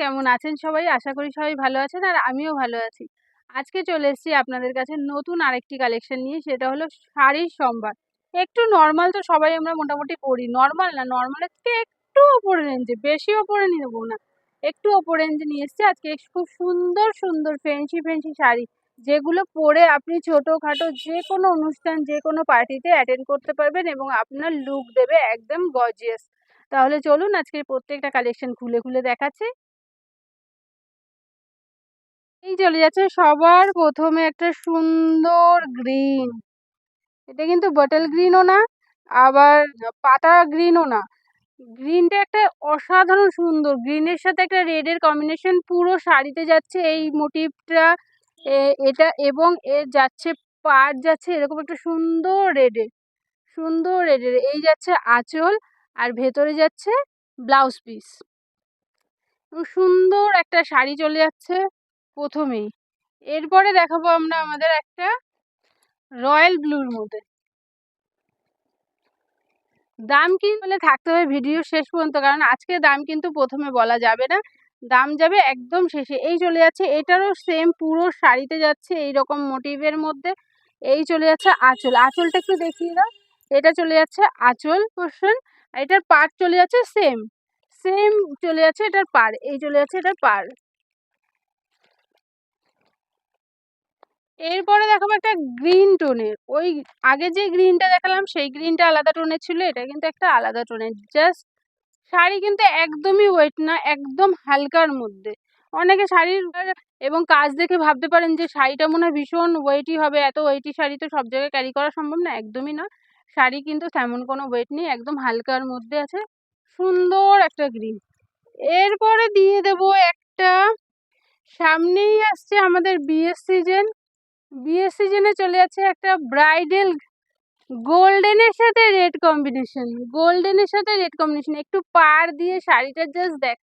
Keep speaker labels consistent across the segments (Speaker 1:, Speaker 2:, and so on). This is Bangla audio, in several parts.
Speaker 1: কেমন আছেন সবাই? আশা করি সবাই ভালো আছেন আর আমিও ভালো আছি। আজকে চলে এসেছি আপনাদের কাছে নতুন আরেকটি কালেকশন নিয়ে, সেটা হলো শাড়ির সম্ভার। একটু নর্মাল তো সবাই আমরা মোটামুটি পরি। নর্মাল না নর্মালের থেকে একটু ওপরে রেঞ্জে বেশি ওপরে নিয়ে নেব না। একটু ওপর রেঞ্জে নিয়ে এসেছি। আজকে খুব সুন্দর সুন্দর ফেন্সি ফেন্সি শাড়ি, যেগুলো পরে আপনি ছোটোখাটো যে কোনো অনুষ্ঠান যে কোনো পার্টিতে অ্যাটেন্ড করতে পারবেন এবং আপনার লুক দেবে একদম গজিয়াস তাহলে চলুন আজকে প্রত্যেকটা কালেকশন খুলে খুলে দেখাচ্ছি। এই চলে যাচ্ছে সবার প্রথমে একটা সুন্দর গ্রিন এটা কিন্তু বটল গ্রিনও না, আবার পাতা গ্রিনও না। গ্রিনটা একটা অসাধারণ সুন্দর। গ্রিনের সাথে একটা রেডের কম্বিনেশন পুরো শাড়িতে যাচ্ছে এই মোটিভটা এটা এবং এর যাচ্ছে পাট যাচ্ছে এরকম একটা সুন্দর রেডের সুন্দর রেডের এই যাচ্ছে আঁচল আর ভেতরে যাচ্ছে ব্লাউজ পিস সুন্দর একটা শাড়ি চলে যাচ্ছে। প্রথমেই। এরপরে দেখাবো আমরা আমাদের একটা রয়্যাল ব্লুর মধ্যে। দাম কি বলে থাকতে হবে ভিডিও শেষ পর্যন্ত, কারণ আজকে দাম কিন্তু প্রথমে বলা যাবে না। দাম যাবে একদম শেষে। এই চলে যাচ্ছে, এটারও সেম পুরো শাড়িতে যাচ্ছে এই রকম মোটিভের মধ্যে। এই চলে যাচ্ছে আঁচল। আঁচলটা একটু দেখিয়ে দাও। এটা চলে যাচ্ছে আঁচল পোর্শন এটার পার চলে যাচ্ছে সেম সেম চলে যাচ্ছে এটার পার এই চলে যাচ্ছে এটার পার এরপরে দেখাবো একটা গ্রিন টোনের ওই আগে যে গ্রিনটা দেখালাম, সেই গ্রিনটা আলাদা টোনের ছিল, এটা কিন্তু একটা আলাদা টোনের জাস্ট শাড়ি কিন্তু একদমই ওয়েট না, একদম হালকার মধ্যে। অনেকে শাড়ির এবং কাজ দেখে ভাবতে পারেন যে শাড়িটা মনে হয় ভীষণ ওয়েটই হবে, এত ওয়েটি শাড়ি তো সব জায়গায় ক্যারি করা সম্ভব না, একদমই না। শাড়ি কিন্তু তেমন কোনো ওয়েট নেই, একদম হালকার মধ্যে আছে। সুন্দর একটা গ্রিন। এরপরে দিয়ে দেব একটা, সামনেই আসছে আমাদের বিয়ের সিজন বিয়ের সিজনে চলে যাচ্ছে একটা ব্রাইডাল গোল্ডেনের সাথে রেড কম্বিনেশন গোল্ডেনের সাথে রেড কম্বিনেশন একটু পার দিয়ে শাড়িটা জাস্ট দেখ।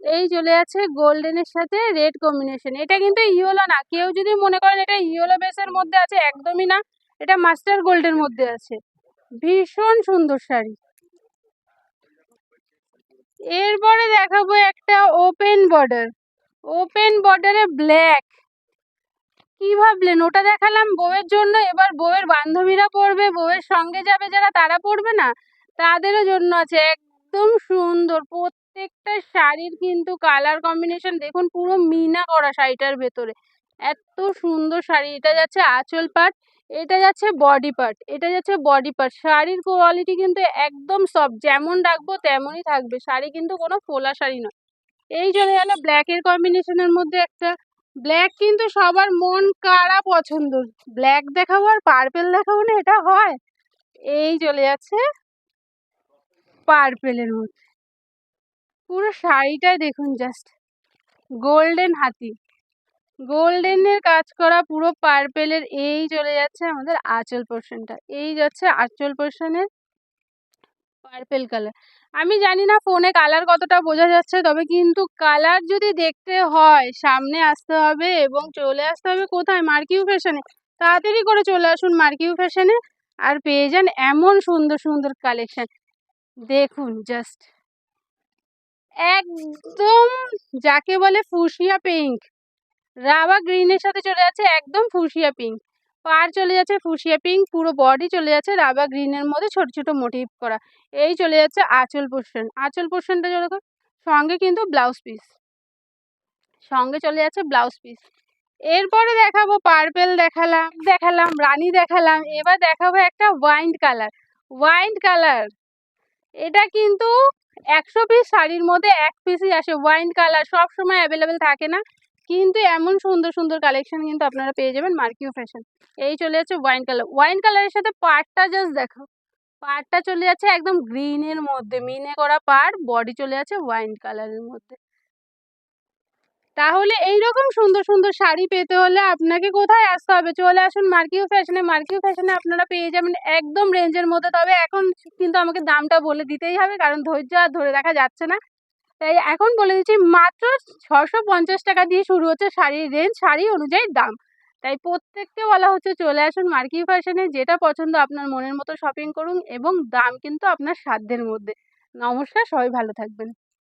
Speaker 1: এই চলে যাচ্ছে গোল্ডেনের সাথে রেড কম্বিনেশন এটা কিন্তু ইয়েলো না, কেউ যদি মনে করেন এটা ইয়েলো বেসের মধ্যে আছে, একদমই না, এটা মাস্টার গোল্ডের মধ্যে আছে। ভীষণ সুন্দর শাড়ি। এরপরে দেখাবো একটা ওপেন বর্ডার ওপেন বর্ডারে ব্ল্যাক কি ভাবলেন? ওটা দেখালাম বউয়ের জন্য, এবার বউয়ের বান্ধবীরা পড়বে, বউয়ের সঙ্গে যাবে যারা, তারা পড়বে না? তাদেরও জন্য আছে, একদম সুন্দর। প্রত্যেকটা শাড়ির কিন্তু কালার কম্বিনেশন দেখুন পুরো মিনা করা শাড়িটার ভেতরে। এত সুন্দর শাড়ি, এটা যাচ্ছে আঁচল পাট, এটা যাচ্ছে বডি পার্ট এটা যাচ্ছে বডি পার্ট শাড়ির কোয়ালিটি কিন্তু একদম সব যেমন রাখব তেমনই থাকবে। শাড়ি কিন্তু কোনো ফোলা শাড়ি নয়। এই চলে গেল ব্ল্যাকের কম্বিনেশনের মধ্যে একটা ব্ল্যাক কিন্তু সবার মন কারা পছন্দ। ব্ল্যাক দেখাবো আর পার্পেল দেখাবো না, এটা হয়। এই চলে যাচ্ছে পার্পেলের মধ্যে। পুরো শাড়িটাই দেখুন জাস্ট গোল্ডেন হাতি। গোল্ডেনের কাজ করা পুরো পার্পেলের এই চলে যাচ্ছে আমাদের আঁচল পোর্শনটা এই যাচ্ছে আঁচল পোর্শনের পার্পেল কালার। আমি জানি না ফোনে কালার কতটা বোঝা যাচ্ছে, তবে কিন্তু কালার যদি দেখতে হয়, সামনে আসতে হবে এবং চলে আসতে হবে কোথায়? মার্কিউ ফ্যাশনে। তাড়াতাড়ি করে চলে আসুন মার্কিউ ফ্যাশনে আর পেয়ে যান এমন সুন্দর সুন্দর কালেকশন। দেখুন জাস্ট একদম যাকে বলে ফুসিয়া পিঙ্ক। রাবা গ্রিনের সাথে চলে যাচ্ছে একদম ফুসিয়া পিঙ্ক। পার চলে যাচ্ছে ফুসিয়া পিঙ্ক পুরো বডি চলে যাচ্ছে রাবা গ্রিনের মধ্যে ছোট ছোট মোটিভ করা। এই চলে যাচ্ছে আঁচল পোর্শন আঁচল পোর্শনটা যেরকম, সঙ্গে কিন্তু ব্লাউজ পিস সঙ্গে চলে যাচ্ছে ব্লাউজ পিস এরপরে দেখাবো পার্পেল দেখালাম দেখালাম, রানি দেখালাম। এবার দেখাবো একটা ওয়াইন্ড কালার ওয়াইন্ড কালার এটা কিন্তু একশো পিস শাড়ির মধ্যে এক পিসই আসে। ওয়াইন কালার সব সময় অ্যাভেলেবেল থাকে না। কিন্তু এমন সুন্দর সুন্দর কালেকশন কিন্তু আপনারা পেয়ে যাবেন মার্কিউ ফ্যাশন এই চলে যাচ্ছে ওয়াইন কালার ওয়াইন কালারের সাথে পাড়টা জাস্ট দেখো। পাড়টা চলে যাচ্ছে একদম গ্রিনের মধ্যে। মিনে করা পাড় বডি চলে যাচ্ছে ওয়াইন কালারের মধ্যে। তাহলে এই রকম সুন্দর সুন্দর শাড়ি পেতে হলে আপনাকে কোথায় আসতে হবে? চলে আসুন মার্কিউ ফ্যাশনে মার্কিউ ফ্যাশনে আপনারা পেয়ে যাবেন একদম রেঞ্জের মধ্যে। তবে এখন কিন্তু আমাকে দামটা বলে দিতেই হবে। কারণ ধৈর্য আর ধরে রাখা যাচ্ছে না। তাই এখন বলে দিচ্ছি, মাত্র ছশো পঞ্চাশ টাকা দিয়ে শুরু হচ্ছে শাড়ির রেঞ্জ শাড়ি অনুযায়ী দাম। তাই প্রত্যেককে বলা হচ্ছে চলে আসুন মার্কি ফ্যাশনে যেটা পছন্দ আপনার মনের মতো শপিং করুন এবং দাম কিন্তু আপনার সাধ্যের মধ্যে। নমস্কার, সবাই ভালো থাকবেন।